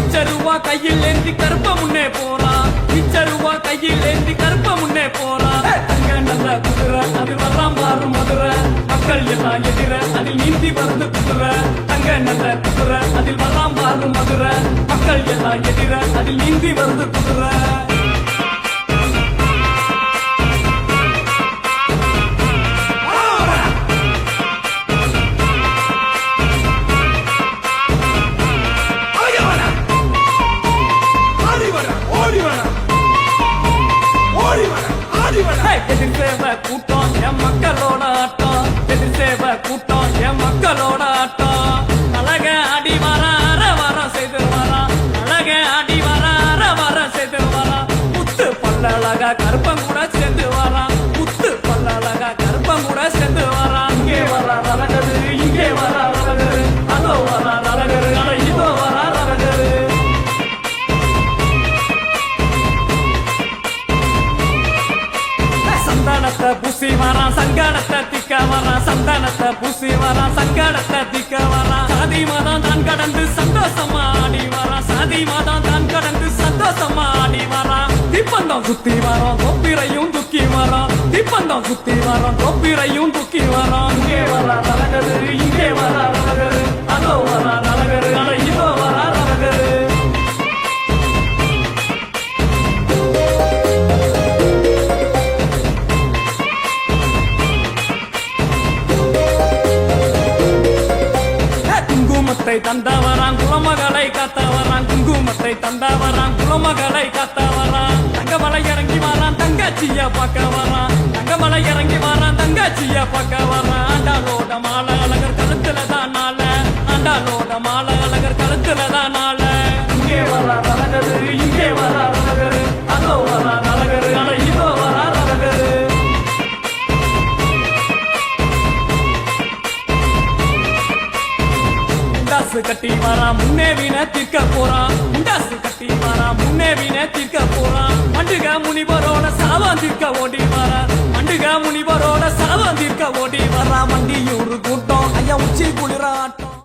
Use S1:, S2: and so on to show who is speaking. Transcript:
S1: மிச்சருவா கையில் ஏந்தி கருப்ப முன்னே போறான் மிச்சருவா கையில் ஏந்தி கருப்ப முன்னே போறான் அங்க நல்ல குதிரை அது வரலாம் பாரு மதுரை. மக்கள் எல்லாம் எதிர அதில் நீந்தி வந்து குதிரை. தங்க நல்ல குதிரை அதில் வரலாம் பாரு மதுரை. மக்கள் எல்லாம் எதிர அதில் நீந்தி வந்து குதிரை. சேவை கூட்டம் என் மக்களோட ஆட்டம். எதிர் சேவை கூட்டம் என் மக்களோட ஆட்டம். அழக அடி வர அற வர செய்து வரா. அழக அடி வர அற வர செய்து வரா. முத்து பல்ல அழகா கருப்பம் கூட சேர்ந்து வரான். பூசி வரான் சங்கடத்தை திக்க வரான் சந்தனத்தை பூசி வரான் சங்கடத்தை திக்க வரான் சாதி மதம் தான் கடந்து சந்தோஷமா ஆடி வரான் சாதி மதம் தான் கடந்து சந்தோஷமா ஆடி வரான் திப்பந்தம் சுத்தி வரோம் தொப்பிரையும் துக்கி வரோம். திப்பந்தம் சுத்தி வரோம் தொப்பிரையும் துக்கி வரோம். குங்குமத்தை தந்தவரான் குலமகளை காத்தவரான் குங்குமத்தை தந்தவரான் குலமகளை காத்தவரான் தங்கமலை இறங்கி வரான் தங்கச்சிய பார்க்க வரான். தங்கமலை இறங்கி வரான் தங்கச்சிய பார்க்க வரான். ஆண்டாளோட முண்டாசு கட்டி வரா முன்னே வீண தீர்க்க போறான். முண்டாசு கட்டி வரா முன்னே வீண தீர்க்க போறான். மண்டுக முனிவரோட சாவம் தீர்க்க ஓடி வரா. மண்டுக முனிவரோட சாவம் தீர்க்க ஓடி வரான் மண்டியூர் கூட்டம் ஐயா உச்சி குளிராட்டம்.